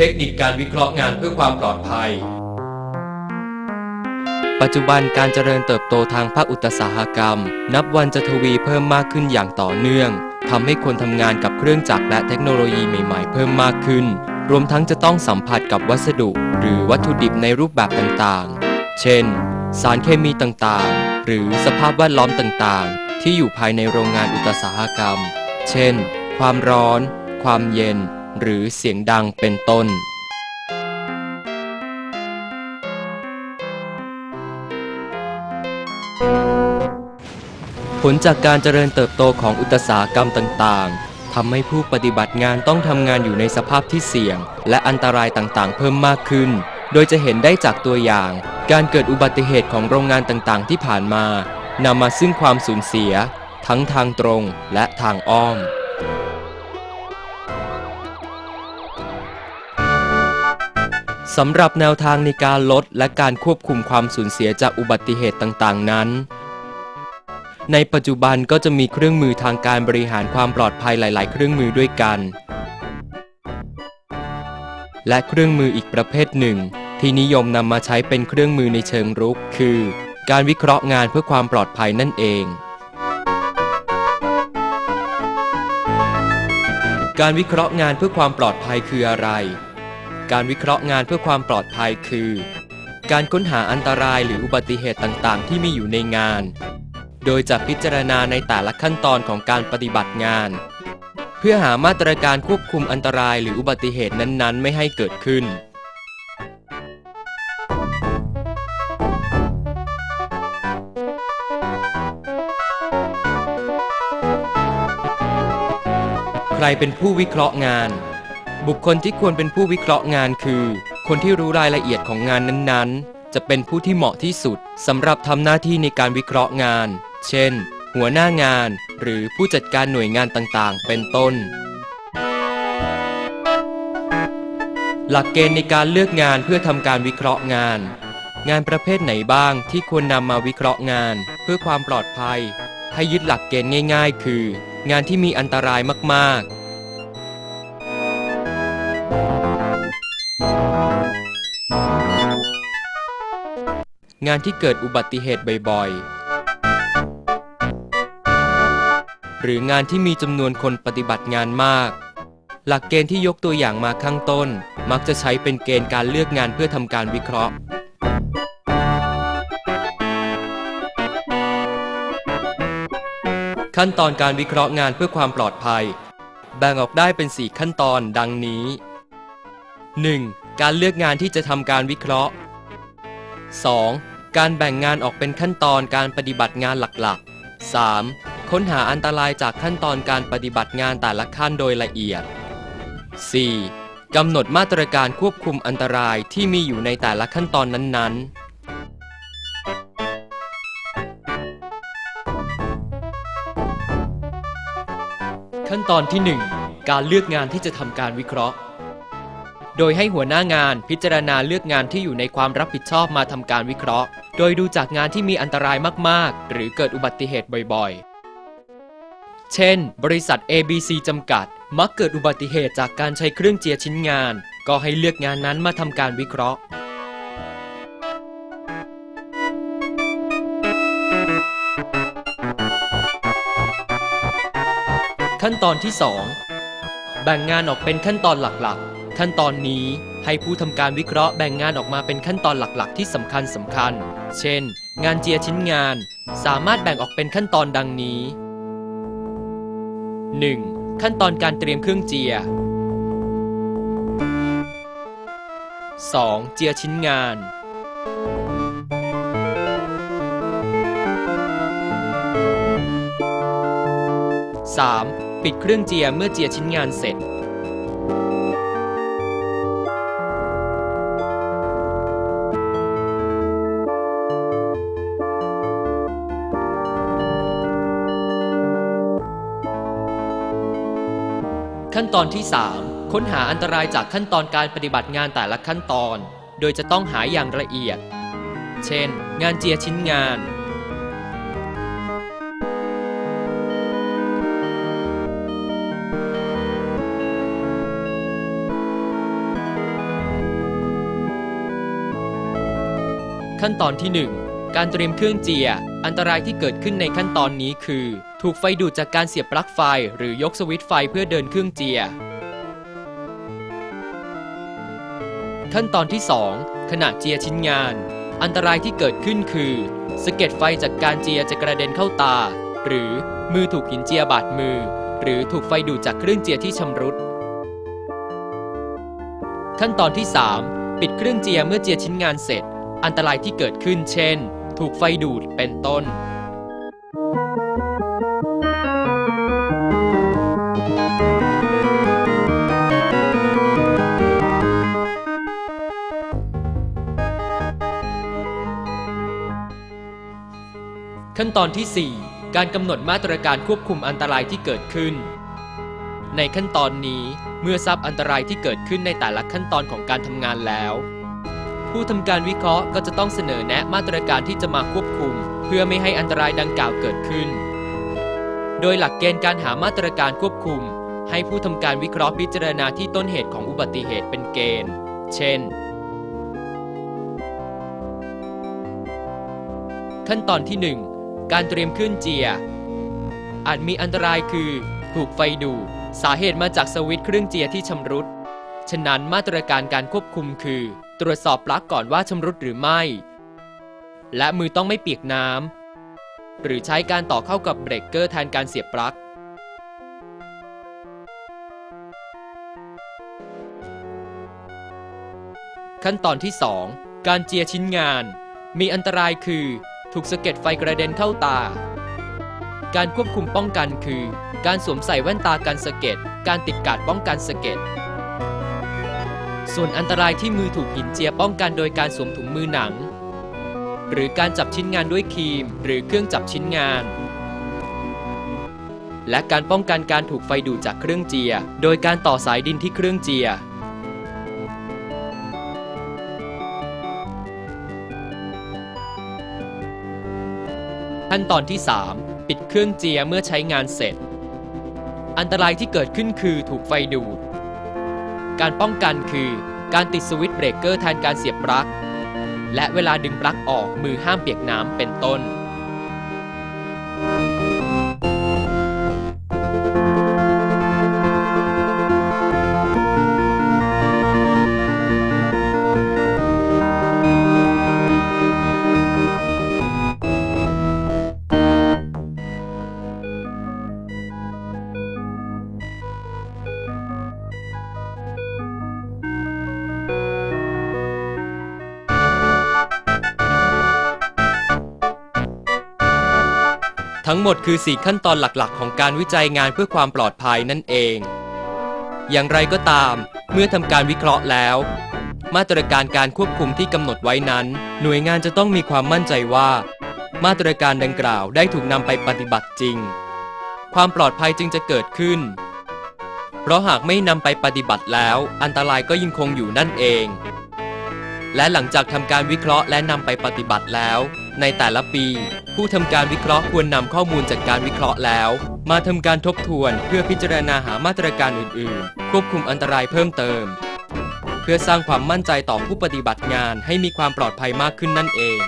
เทคนิคการวิเคราะห์งานเพื่อความปลอดภัย ปัจจุบันการเจริญเติบโตทางภาคอุตสาหกรรม นับวันจะทวีเพิ่มมากขึ้นอย่างต่อเนื่องทำให้คนทำงานกับเครื่องจักรและเทคโนโลยีใหม่ๆ เพิ่มมากขึ้น รวมทั้งจะต้องสัมผัสกับวัสดุ หรือวัตถุดิบในรูปแบบต่างๆ เช่น สารเคมีต่างๆ หรือสภาพแวดล้อมต่างๆ ที่อยู่ภายในโรงงานอุตสาหกรรม เช่น ความร้อน ความเย็น หรือเสียงดังเป็นต้น ผลจากการเจริญเติบโตของอุตสาหกรรมต่างๆทำให้ผู้ปฏิบัติงานต้องทำงานอยู่ในสภาพที่เสี่ยง และอันตรายต่างๆ เพิ่มมากขึ้น โดยจะเห็นได้จากตัวอย่าง การเกิดอุบัติเหตุของโรงงานต่างๆ ที่ผ่านมานำมาซึ่งความสูญเสีย ทั้งทางตรงและทางอ้อม สำหรับแนวทางในการลดและการควบคุมความสูญเสียจากอุบัติเหตุต่างๆ นั้น ในปัจจุบันก็จะมีเครื่องมือทางการบริหารความปลอดภัยหลาย ๆ เครื่องมือด้วยกัน และเครื่องมืออีกประเภทหนึ่ง ที่นิยมนำมาใช้เป็นเครื่องมือในเชิงรุก คือ การวิเคราะห์งานเพื่อความปลอดภัยนั่นเองการวิเคราะห์งานเพื่อความปลอดภัยคืออะไร การวิเคราะห์งานเพื่อความปลอดภัยคือ การค้นหาอันตรายหรืออุบัติเหตุต่างๆ ที่มีอยู่ในงาน โดยจะพิจารณาในแต่ละขั้นตอนของการปฏิบัติงาน เพื่อหามาตรการควบคุมอันตรายหรืออุบัติเหตุนั้นๆ ไม่ให้เกิดขึ้นใครเป็นผู้วิเคราะห์งาน บุคคลที่ควรเป็นผู้วิเคราะห์งานคือ คนที่รู้รายละเอียดของงานนั้นๆ จะเป็นผู้ที่เหมาะที่สุดสำหรับทำหน้าที่ในการวิเคราะห์งาน เช่น หัวหน้างาน หรือผู้จัดการหน่วยงานต่างๆ เป็นต้น หลักเกณฑ์ในการเลือกงานเพื่อทำการวิเคราะห์งาน งานประเภทไหนบ้างที่ควรนำมาวิเคราะห์งาน เพื่อความปลอดภัย ให้ยึดหลักเกณฑ์ง่าย ๆ คือ งานที่มีอันตรายมากๆ งานที่เกิดอุบัติเหตุบ่อยๆ หรืองานที่มีจำนวนคนปฏิบัติงานมาก หลักเกณฑ์ที่ยกตัวอย่างมาข้างต้น มักจะใช้เป็นเกณฑ์การเลือกงานเพื่อทำการวิเคราะห์ขั้นตอนการวิเคราะห์งานเพื่อความปลอดภัย แบ่งออกได้เป็น 4 ขั้นตอนดังนี้ 1. การเลือกงานที่จะทำการวิเคราะห์ 2. การแบ่งงานออกเป็นขั้นตอนการปฏิบัติงานหลักๆ 3. ค้นหาอันตรายจากขั้นตอนการปฏิบัติงานแต่ละขั้นโดยละเอียด 4. กำหนดมาตรการควบคุมอันตรายที่มีอยู่ในแต่ละขั้นตอนนั้นๆขั้นตอนที่ 1 การเลือกงานที่จะทำการวิเคราะห์ โดยให้หัวหน้างานพิจารณาเลือกงานที่อยู่ในความรับผิดชอบมาทำการวิเคราะห์ โดยดูจากงานที่มีอันตรายมาก ๆ หรือเกิดอุบัติเหตุบ่อย ๆ เช่น บริษัท ABC จำกัด มักเกิดอุบัติเหตุจากการใช้เครื่องเจียชิ้นงาน ก็ให้เลือกงานนั้นมาทำการวิเคราะห์ขั้นตอนที่ 2 แบ่งงานออกเป็นขั้นตอนหลักๆ ขั้นตอนนี้ให้ผู้ทำการวิเคราะห์แบ่งงานออกมาเป็นขั้นตอนหลักๆ ที่สำคัญสำคัญ เช่น งานเจียชิ้นงาน สามารถแบ่งออกเป็นขั้นตอนดังนี้ 1. ขั้นตอนการเตรียมเครื่องเจีย 2. เจียชิ้นงาน 3. ปิดเครื่องเจียเมื่อเจียชิ้นงานเสร็จ ขั้นตอนที่ 3 ค้นหาอันตรายจากขั้นตอนการปฏิบัติงานแต่ละขั้นตอน โดยจะต้องหาอย่างละเอียด เช่น งานเจียชิ้นงาน ขั้นตอนที่ 1 การเตรียมเครื่องเจีย อันตรายที่เกิดขึ้นในขั้นตอนนี้คือ ถูกไฟดูดจากการเสียบปลั๊กไฟ หรือยกสวิตช์ไฟเพื่อเดินเครื่องเจียขั้นตอนที่ 2 ขณะเจียชิ้นงาน อันตรายที่เกิดขึ้นคือสะเก็ดไฟจากการเจียจะกระเด็นเข้าตา หรือมือถูกหินเจียบาดมือ หรือถูกไฟดูดจากเครื่องเจียที่ชำรุด ขั้นตอนที่ 3 ปิดเครื่องเจียเมื่อเจียชิ้นงานเสร็จ อันตรายที่เกิดขึ้นเช่น ถูกไฟดูดเป็นต้น ตอนที่ 4 การกำหนดมาตรการควบคุมอันตรายที่เกิดขึ้น ในขั้นตอนนี้เมื่อทราบอันตรายที่เกิดขึ้นในแต่ละขั้นตอนของการทำงานแล้ว ผู้ทำการวิเคราะห์ก็จะต้องเสนอแนะมาตรการที่จะมาควบคุม เพื่อไม่ให้อันตรายดังกล่าวเกิดขึ้น โดยหลักเกณฑ์การหามาตรการควบคุม ให้ผู้ทำการวิเคราะห์พิจารณาที่ต้นเหตุของอุบัติเหตุเป็นเกณฑ์ เช่นขั้นตอนที่1 การเตรียมเครื่องเจีย อาจมีอันตรายคือ ถูกไฟดูดสาเหตุมาจากสวิตช์เครื่องเจียที่ชำรุด ฉะนั้นมาตรการการควบคุมคือ ตรวจสอบปลั๊กก่อนว่าชำรุดหรือไม่ และมือต้องไม่เปียกน้ำหรือใช้การต่อเข้ากับเบรกเกอร์แทนการเสียบปลั๊กขั้นตอนที่ 2 การเจียชิ้นงาน มีอันตรายคือ ถูกสะเก็ดไฟกระเด็นเข้าตา การควบคุมป้องกันคือ การสวมใส่แว่นตากันสะเก็ด การติดกาดป้องกันสะเก็ด ส่วนอันตรายที่มือถูกหินเจียป้องกันโดยการสวมถุงมือหนัง หรือการจับชิ้นงานด้วยครีม หรือเครื่องจับชิ้นงาน และการป้องกันการถูกไฟดูดจากเครื่องเจีย โดยการต่อสายดินที่เครื่องเจีย ขั้นตอนที่ 3 ปิดเครื่องเจียเมื่อใช้งานเสร็จ อันตรายที่เกิดขึ้นคือถูกไฟดูด การป้องกันคือการติดสวิตช์เบรกเกอร์แทนการเสียบปลั๊ก และเวลาดึงปลั๊กออกมือห้ามเปียกน้ำเป็นต้น ทั้งหมดคือ 4 ขั้นตอนหลักๆ ของการวิจัยงานเพื่อความปลอดภัยนั่นเอง อย่างไรก็ตาม เมื่อทำการวิเคราะห์แล้ว มาตรการการควบคุมที่กำหนดไว้นั้น หน่วยงานจะต้องมีความมั่นใจว่า มาตรการดังกล่าวได้ถูกนำไปปฏิบัติจริง ความปลอดภัยจึงจะเกิดขึ้น เพราะหากไม่นำไปปฏิบัติแล้ว อันตรายก็ยังคงอยู่นั่นเอง และหลังจากทำการวิเคราะห์และนำไปปฏิบัติแล้ว ในแต่ละปี ผู้ทำการวิเคราะห์ควรนำข้อมูลจากการวิเคราะห์แล้ว มาทำการทบทวนเพื่อพิจารณาหามาตรการอื่น ๆ ควบคุมอันตรายเพิ่มเติม เพื่อสร้างความมั่นใจต่อผู้ปฏิบัติงานให้มีความปลอดภัยมากขึ้นนั่นเอง